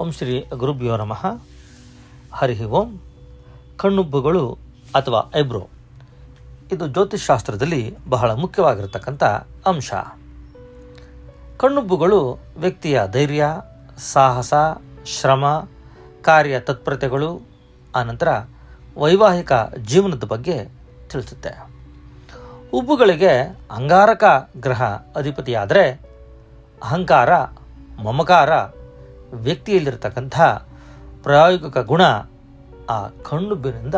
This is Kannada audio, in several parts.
ಓಂ ಶ್ರೀ ಗುರುಭ್ಯೋ ನಮಃ. ಹರಿ ಓಂ. ಕಣ್ಣುಬ್ಬುಗಳು ಅಥವಾ ಐಬ್ರೋ. ಇದು ಜ್ಯೋತಿಷ್ಶಾಸ್ತ್ರದಲ್ಲಿ ಬಹಳ ಮುಖ್ಯವಾಗಿರತಕ್ಕಂಥ ಅಂಶ. ಕಣ್ಣುಬ್ಬುಗಳು ವ್ಯಕ್ತಿಯ ಧೈರ್ಯ, ಸಾಹಸ, ಶ್ರಮ, ಕಾರ್ಯ ತತ್ಪರತೆಗಳು, ಆನಂತರ ವೈವಾಹಿಕ ಜೀವನದ ಬಗ್ಗೆ ತಿಳಿಸುತ್ತೆ. ಉಬ್ಬುಗಳಿಗೆ ಅಂಗಾರಕ ಗ್ರಹ ಅಧಿಪತಿಯಾದರೆ ಅಹಂಕಾರ, ಮಮಕಾರ ವ್ಯಕ್ತಿಯಲ್ಲಿರ್ತಕ್ಕಂಥ ಪ್ರಾಯೋಗಿಕ ಗುಣ ಆ ಕಣ್ಣುಬ್ಬಿನಿಂದ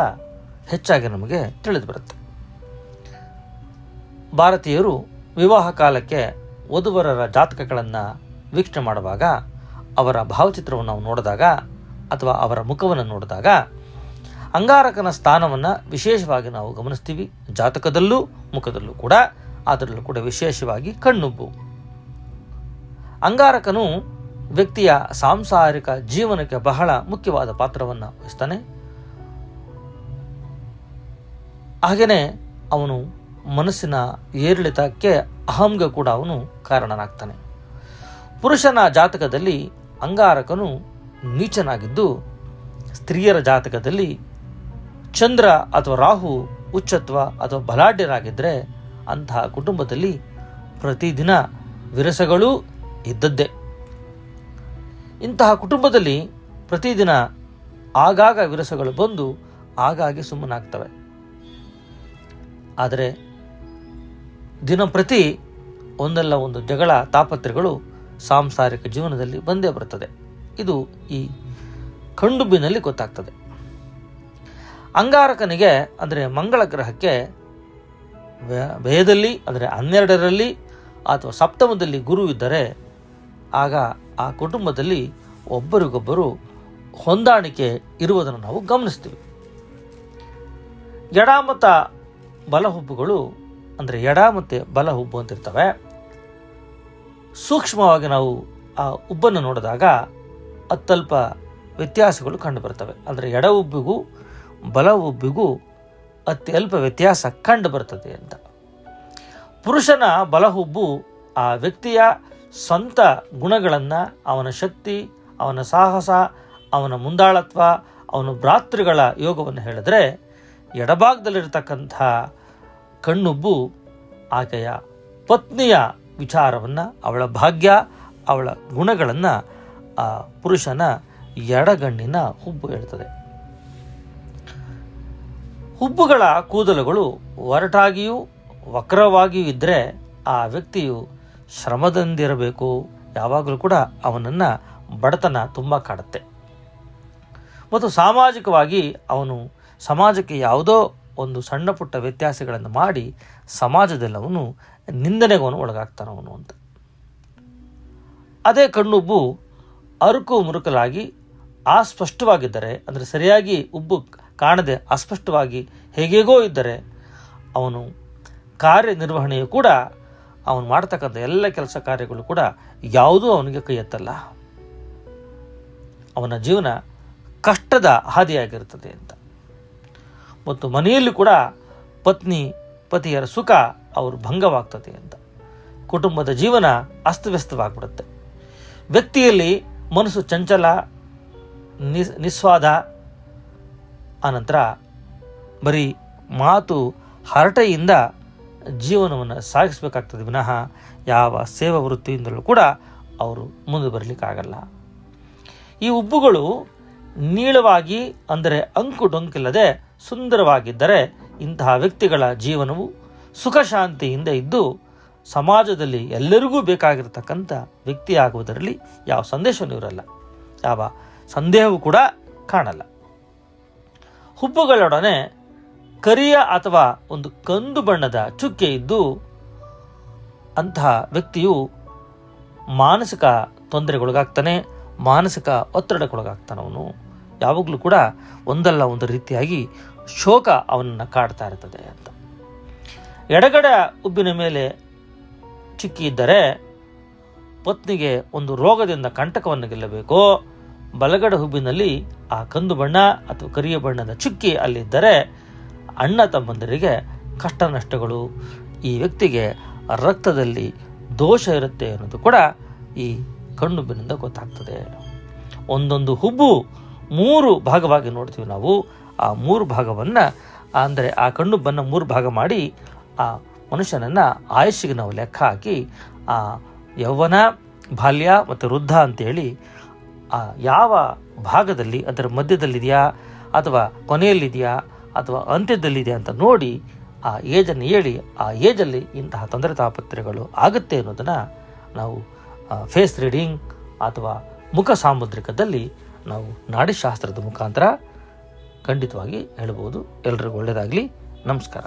ಹೆಚ್ಚಾಗಿ ನಮಗೆ ತಿಳಿದು ಬರುತ್ತೆ. ಭಾರತೀಯರು ವಿವಾಹ ಕಾಲಕ್ಕೆ ವಧುವರರ ಜಾತಕಗಳನ್ನು ವೀಕ್ಷಣೆ ಮಾಡುವಾಗ ಅವರ ಭಾವಚಿತ್ರವನ್ನು ನಾವು ನೋಡಿದಾಗ ಅಥವಾ ಅವರ ಮುಖವನ್ನು ನೋಡಿದಾಗ ಅಂಗಾರಕನ ಸ್ಥಾನವನ್ನು ವಿಶೇಷವಾಗಿ ನಾವು ಗಮನಿಸ್ತೀವಿ. ಜಾತಕದಲ್ಲೂ ಮುಖದಲ್ಲೂ ಕೂಡ, ಅದರಲ್ಲೂ ಕೂಡ ವಿಶೇಷವಾಗಿ ಕಣ್ಣುಬ್ಬು. ಅಂಗಾರಕನು ವ್ಯಕ್ತಿಯ ಸಾಂಸಾರಿಕ ಜೀವನಕ್ಕೆ ಬಹಳ ಮುಖ್ಯವಾದ ಪಾತ್ರವನ್ನು ವಹಿಸ್ತಾನೆ. ಹಾಗೆಯೇ ಅವನು ಮನಸ್ಸಿನ ಏರಿಳಿತಕ್ಕೆ ಅಹಂಗೆ ಕೂಡ ಅವನು ಕಾರಣನಾಗ್ತಾನೆ. ಪುರುಷನ ಜಾತಕದಲ್ಲಿ ಅಂಗಾರಕನು ನೀಚನಾಗಿದ್ದು, ಸ್ತ್ರೀಯರ ಜಾತಕದಲ್ಲಿ ಚಂದ್ರ ಅಥವಾ ರಾಹು ಉಚ್ಚತ್ವ ಅಥವಾ ಬಲಾಢ್ಯರಾಗಿದ್ದರೆ ಅಂತಹ ಕುಟುಂಬದಲ್ಲಿ ಪ್ರತಿದಿನ ವಿರಸಗಳೂ ಇದ್ದದ್ದೇ. ಇಂತಹ ಕುಟುಂಬದಲ್ಲಿ ಪ್ರತಿದಿನ ಆಗಾಗ ವಿರಸಗಳು ಬಂದು ಆಗಾಗ್ಗೆ ಸುಮ್ಮನಾಗ್ತವೆ. ಆದರೆ ದಿನಪ್ರತಿ ಒಂದಲ್ಲ ಒಂದು ಜಗಳ ತಾಪತ್ರಗಳು ಸಾಂಸಾರಿಕ ಜೀವನದಲ್ಲಿ ಬಂದೇ ಬರುತ್ತದೆ. ಇದು ಈ ಕಂಡುಬಿನಲ್ಲಿ ಗೊತ್ತಾಗ್ತದೆ. ಅಂಗಾರಕನಿಗೆ, ಅಂದರೆ ಮಂಗಳ ಗ್ರಹಕ್ಕೆ ವ್ಯಯದಲ್ಲಿ, ಅಂದರೆ ಹನ್ನೆರಡರಲ್ಲಿ ಅಥವಾ ಸಪ್ತಮದಲ್ಲಿ ಗುರು ಇದ್ದರೆ ಆಗ ಆ ಕುಟುಂಬದಲ್ಲಿ ಒಬ್ಬರಿಗೊಬ್ಬರು ಹೊಂದಾಣಿಕೆ ಇರುವುದನ್ನು ನಾವು ಗಮನಿಸ್ತೀವಿ. ಎಡ ಮತ್ತು ಬಲಹುಬ್ಬುಗಳು ಅಂದರೆ ಎಡ ಮತ್ತು ಬಲ ಹುಬ್ಬು ಅಂತಿರ್ತವೆ. ಸೂಕ್ಷ್ಮವಾಗಿ ನಾವು ಆ ಉಬ್ಬನ್ನು ನೋಡಿದಾಗ ಅತ್ಯಲ್ಪ ವ್ಯತ್ಯಾಸಗಳು ಕಂಡುಬರ್ತವೆ ಅಂದರೆ ಎಡ ಉಬ್ಬಿಗೂ ಬಲ ಉಬ್ಬಿಗೂ ಅತ್ಯಲ್ಪ ವ್ಯತ್ಯಾಸ ಕಂಡು ಬರ್ತದೆ ಅಂತ. ಪುರುಷನ ಬಲಹುಬ್ಬು ಆ ವ್ಯಕ್ತಿಯ ಸ್ವಂತ ಗುಣಗಳನ್ನು ಅವನ ಶಕ್ತಿ, ಅವನ ಸಾಹಸ, ಅವನ ಮುಂದಾಳತ್ವ, ಅವನ ಭ್ರಾತೃಗಳ ಯೋಗವನ್ನು ಹೇಳಿದ್ರೆ ಎಡಭಾಗದಲ್ಲಿರತಕ್ಕಂಥ ಕಣ್ಣುಬ್ಬು ಆಕೆಯ ಪತ್ನಿಯ ವಿಚಾರವನ್ನು, ಅವಳ ಭಾಗ್ಯ, ಅವಳ ಗುಣಗಳನ್ನು ಆ ಪುರುಷನ ಎಡಗಣ್ಣಿನ ಹುಬ್ಬು ಹೇಳ್ತದೆ. ಹುಬ್ಬುಗಳ ಕೂದಲುಗಳು ಒರಟಾಗಿಯೂ ವಕ್ರವಾಗಿಯೂ ಇದ್ದರೆ ಆ ವ್ಯಕ್ತಿಯು ಶ್ರಮದಿಂದಿರಬೇಕು, ಯಾವಾಗಲೂ ಕೂಡ ಅವನನ್ನು ಬಡತನ ತುಂಬ ಕಾಡುತ್ತೆ. ಮತ್ತು ಸಾಮಾಜಿಕವಾಗಿ ಅವನು ಸಮಾಜಕ್ಕೆ ಯಾವುದೋ ಒಂದು ಸಣ್ಣ ಪುಟ್ಟ ವ್ಯತ್ಯಾಸಗಳನ್ನು ಮಾಡಿ ಸಮಾಜದಲ್ಲಿ ಅವನು ನಿಂದನೆಗೆ ಅವನು ಒಳಗಾಗ್ತಾನೆ ಅವನು ಅಂತ. ಅದೇ ಕಣ್ಣುಬ್ಬು ಅರುಕು ಮುರುಕಲಾಗಿ ಅಸ್ಪಷ್ಟವಾಗಿದ್ದರೆ, ಅಂದರೆ ಸರಿಯಾಗಿ ಉಬ್ಬು ಕಾಣದೆ ಅಸ್ಪಷ್ಟವಾಗಿ ಹೇಗೇಗೋ ಇದ್ದರೆ ಅವನು ಕಾರ್ಯನಿರ್ವಹಣೆಯು ಕೂಡ ಅವನು ಮಾಡ್ತಕ್ಕಂಥ ಎಲ್ಲ ಕೆಲಸ ಕಾರ್ಯಗಳು ಕೂಡ ಯಾವುದೂ ಅವನಿಗೆ ಕೈ ಎತ್ತಲ್ಲ. ಅವನ ಜೀವನ ಕಷ್ಟದ ಹಾದಿಯಾಗಿರುತ್ತದೆ ಅಂತ. ಮತ್ತು ಮನೆಯಲ್ಲಿ ಕೂಡ ಪತ್ನಿ, ಪತಿಯರ ಸುಖ ಅವರು ಭಂಗವಾಗ್ತದೆ ಅಂತ. ಕುಟುಂಬದ ಜೀವನ ಅಸ್ತವ್ಯಸ್ತವಾಗ್ಬಿಡುತ್ತೆ. ವ್ಯಕ್ತಿಯಲ್ಲಿ ಮನಸ್ಸು ಚಂಚಲ, ನಿಸ್, ನಿಸ್ವಾದ. ಆನಂತರ ಬರೀ ಮಾತು ಹರಟೆಯಿಂದ ಜೀವನವನ್ನು ಸಾಗಿಸಬೇಕಾಗ್ತದೆ. ವಿನಃ ಯಾವ ಸೇವಾ ವೃತ್ತಿಯಿಂದಲೂ ಕೂಡ ಅವರು ಮುಂದೆ ಬರಲಿಕ್ಕಾಗಲ್ಲ. ಈ ಉಬ್ಬುಗಳು ನೀಳವಾಗಿ, ಅಂದರೆ ಅಂಕು ಡೊಂಕಿಲ್ಲದೆ ಸುಂದರವಾಗಿದ್ದರೆ ಇಂತಹ ವ್ಯಕ್ತಿಗಳ ಜೀವನವು ಸುಖ ಶಾಂತಿಯಿಂದ ಇದ್ದು ಸಮಾಜದಲ್ಲಿ ಎಲ್ಲರಿಗೂ ಬೇಕಾಗಿರತಕ್ಕಂಥ ವ್ಯಕ್ತಿಯಾಗುವುದರಲ್ಲಿ ಯಾವ ಸಂದೇಶವೂ ಇರಲ್ಲ. ಯಾವ ಸಂದೇಹವೂ ಕೂಡ ಕಾಣಲ್ಲ. ಹುಬ್ಬುಗಳೊಡನೆ ಕರಿಯ ಅಥವಾ ಒಂದು ಕಂದು ಬಣ್ಣದ ಚುಕ್ಕೆ ಇದ್ದು ಅಂತಹ ವ್ಯಕ್ತಿಯು ಮಾನಸಿಕ ತೊಂದರೆಗೊಳಗಾಗ್ತಾನೆ, ಮಾನಸಿಕ ಒತ್ತಡಕ್ಕೊಳಗಾಗ್ತಾನೆ ಅವನು ಯಾವಾಗಲೂ ಕೂಡ ಒಂದಲ್ಲ ಒಂದು ರೀತಿಯಾಗಿ ಶೋಕ ಅವನನ್ನು ಕಾಡ್ತಾ ಇರ್ತದೆ ಅಂತ. ಎಡಗಡ ಉಬ್ಬಿನ ಮೇಲೆ ಚಿಕ್ಕಿ ಇದ್ದರೆ ಪತ್ನಿಗೆ ಒಂದು ರೋಗದಿಂದ ಕಂಟಕವನ್ನು ಗೆಲ್ಲಬೇಕು, ಬಲಗಡ ಹುಬ್ಬಿನಲ್ಲಿ ಆ ಕಂದು ಬಣ್ಣ ಅಥವಾ ಕರಿಯ ಬಣ್ಣದ ಚುಕ್ಕಿ ಅಲ್ಲಿದ್ದರೆ ಅಣ್ಣ ತಮ್ಮಂದರಿಗೆ ಕಷ್ಟ ನಷ್ಟಗಳು ಈ ವ್ಯಕ್ತಿಗೆ ರಕ್ತದಲ್ಲಿ ದೋಷ ಇರುತ್ತೆ ಅನ್ನೋದು ಕೂಡ ಈ ಕಣ್ಣುಬ್ಬಿನಿಂದ ಗೊತ್ತಾಗ್ತದೆ. ಒಂದೊಂದು ಹುಬ್ಬು ಮೂರು ಭಾಗವಾಗಿ ನೋಡ್ತೀವಿ ನಾವು. ಆ ಮೂರು ಭಾಗವನ್ನು, ಅಂದರೆ ಆ ಕಣ್ಣುಬ್ಬನ್ನು ಮೂರು ಭಾಗ ಮಾಡಿ ಆ ಮನುಷ್ಯನನ್ನು ಆಯುಷ್ಯಗೆ ನಾವು ಲೆಕ್ಕ ಹಾಕಿ, ಆ ಯೌವನ, ಬಾಲ್ಯ ಮತ್ತು ವೃದ್ಧ ಅಂತೇಳಿ, ಆ ಯಾವ ಭಾಗದಲ್ಲಿ, ಅದರ ಮಧ್ಯದಲ್ಲಿದೆಯಾ ಅಥವಾ ಕೊನೆಯಲ್ಲಿದೆಯಾ ಅಥವಾ ಅಂತ್ಯದಲ್ಲಿದೆ ಅಂತ ನೋಡಿ ಆ ಏಜನ್ನು ಹೇಳಿ, ಆ ಏಜಲ್ಲಿ ಇಂತಹ ತೊಂದರೆ ತಾಪತ್ರೆಗಳು ಆಗುತ್ತೆ ಅನ್ನೋದನ್ನು ನಾವು ಫೇಸ್ ರೀಡಿಂಗ್ ಅಥವಾ ಮುಖ ಸಾಮುದ್ರಿಕದಲ್ಲಿ ನಾವು ನಾಡಿಶಾಸ್ತ್ರದ ಮುಖಾಂತರ ಖಂಡಿತವಾಗಿ ಹೇಳ್ಬೋದು. ಎಲ್ರಿಗೂ ಒಳ್ಳೆಯದಾಗಲಿ ನಮಸ್ಕಾರ.